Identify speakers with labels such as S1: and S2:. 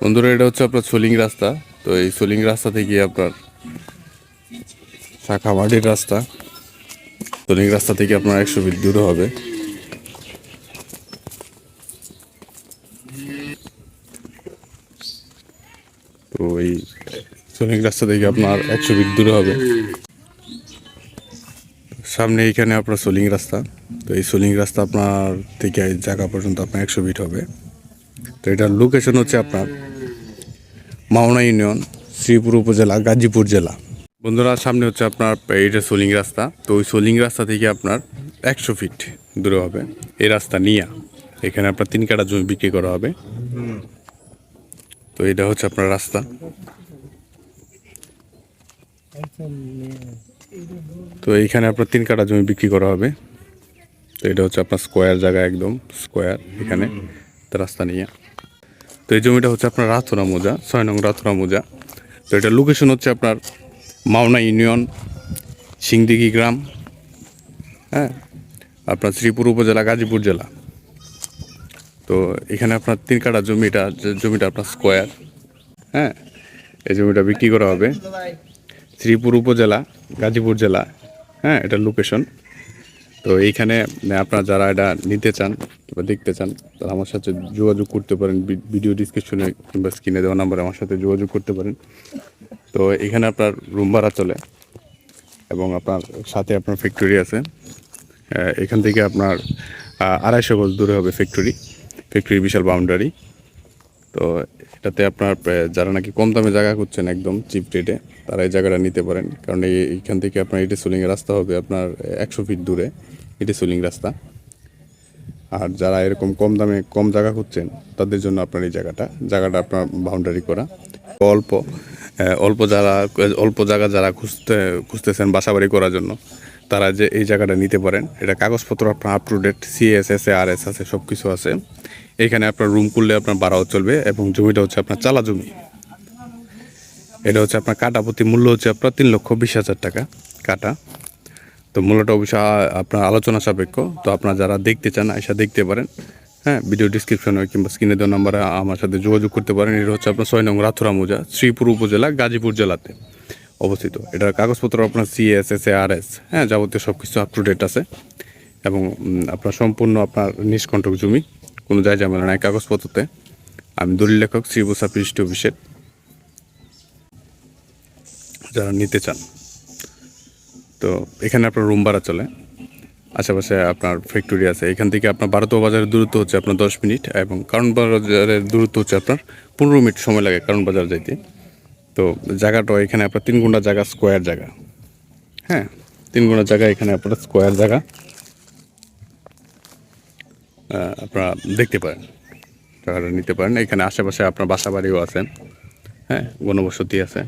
S1: বন্ধুরা, এটা হচ্ছে আপনার সোলিং রাস্তা। তো এই সোলিং রাস্তা থেকে আপনার শাখা মাটির রাস্তা। সোলিং রাস্তা থেকে আপনার একশো ফিট দূরে হবে। তো এই সোলিং রাস্তা থেকে আপনার একশো ফিট দূরে হবে। সামনে এইখানে আপনার সোলিং রাস্তা। তো এই সোলিং রাস্তা আপনার থেকে জায়গা পর্যন্ত আপনার একশো ফিট হবে। তো এটার লোকেশন হচ্ছে আপনার মাওনা ইউনিয়ন, শ্রীপুর উপজেলা, গাজীপুর জেলা। বন্ধুরা, সামনে হচ্ছে আপনার এইটা সোলিং রাস্তা। তো ওই সোলিং রাস্তা থেকে আপনার একশো ফিট দূরে হবে। এই রাস্তা নিয়া এখানে আপনার তিন কাটা জমি বিক্রি করা হবে। তো এটা হচ্ছে আপনার রাস্তা। তো এইখানে আপনার তিন কাটা জমি বিক্রি করা হবে। তো এটা হচ্ছে আপনার স্কোয়ার জায়গা একদম, স্কোয়ার এখানে। রাস্তা নিয়ে। তো এই জমিটা হচ্ছে আপনার রাথুরা মোজা, ছয় নং রাথুরা মোজা। তো এটা লোকেশন হচ্ছে আপনার মাওনা ইউনিয়ন, সিংদিঘি গ্রাম হ্যাঁ? আপনার শ্রীপুর উপজেলা, গাজীপুর জেলা। তো এখানে আপনার তিন কাটা জমিটা জমিটা আপনার স্কোয়ার হ্যাঁ? এই জমিটা বিক্রি করা হবে। শ্রীপুর উপজেলা, গাজীপুর জেলা হ্যাঁ? এটা লোকেশন তো এইখানে আপনারা যারা এটা নিতে চান বা দেখতে চান, তারা আমার সাথে যোগাযোগ করতে পারেন। ভিডিও ডিসক্রিপশনে কিংবা স্ক্রিনে দেওয়া নাম্বারে আমার সাথে যোগাযোগ করতে পারেন। তো এখানে আপনার রুম ভাড়া চলে এবং আপনার সাথে আপনার ফ্যাক্টরি আছে। এখান থেকে আপনার আড়াইশো গজ দূরে হবে ফ্যাক্টরি ফ্যাক্টরি বিশাল বাউন্ডারি তো এটাতে আপনার যারা নাকি কম দামে জায়গা করছেন একদম চিপ রেটে, তারা এই জায়গাটা নিতে পারেন। কারণ এই- এইখান থেকে আপনার ইটে সোলিংয়ের রাস্তা হবে আপনার একশো ফিট দূরে ইটে সুলিং রাস্তা। আর যারা এরকম কম দামে কম জায়গা খুঁজছেন, তাদের জন্য আপনার এই জায়গাটা জায়গাটা আপনার বাউন্ডারি করা। অল্প অল্প যারা, অল্প জায়গা যারা খুঁজতে, খুঁজতেছেন বাসাবাড়ি করার জন্য তারা যে এই জায়গাটা নিতে পারেন, এটা কাগজপত্র আপনার up to date CS S R S আছে সব কিছু আছে। এখানে আপনার রুম করলে আপনার ভাড়াও চলবে এবং জমিটা হচ্ছে আপনার চালা জমি। এটা হচ্ছে আপনার কাটা প্রতি মূল্য হচ্ছে আপনার তিন লক্ষ বিশ হাজার টাকা কাটা। তো মূল্যটা অবশ্যই আপনার আলোচনা সাপেক্ষ। তো আপনারা যারা দেখতে চান, এসে দেখতে পারেন। হ্যাঁ ভিডিও ডিসক্রিপশনে কিংবা স্ক্রিনে দেওয়া নাম্বারে আমার সাথে যোগাযোগ করতে পারেন। এটা হচ্ছে আপনার ছয় নং রাথুরা মোজা, শ্রীপুর উপজেলা গাজীপুর জেলাতে। অবস্থিত। এটার কাগজপত্র আপনার সিএস এস আর এস হ্যাঁ যাবতীয় সব কিছু আপ টু ডেট আছে। এবং আপনার সম্পূর্ণ আপনার নিষ্কণ্টক জমি, কোনো যায় ঝামেলা নাই কাগজপত্রতে। আমি দলিল লেখক শ্রীবসা পৃষ্ঠ অফিসের যারা নিতে চান। তো, এখানে আপনার রুম ভাড়া চলে। আশেপাশে আপনার ফ্যাক্টরি আছে। এখান থেকে আপনার ভারতীয় বাজারের দূরত্ব হচ্ছে আপনার দশ মিনিট এবং কারণ বাজারের দূরত্ব হচ্ছে আপনার পনেরো মিনিট সময় লাগে কারণ বাজার যাইতে। তো জায়গাটা এখানে আপনার তিন গুণা জায়গা স্কোয়ার জায়গা। হ্যাঁ তিন গুণা জায়গা এখানে আপনার স্কোয়ার জায়গা। আপনারা দেখতে পারেন, জায়গাটা নিতে পারেন। এখানে আশেপাশে আপনার বাসা বাড়িও আছে। হ্যাঁ গণবসতি আছে।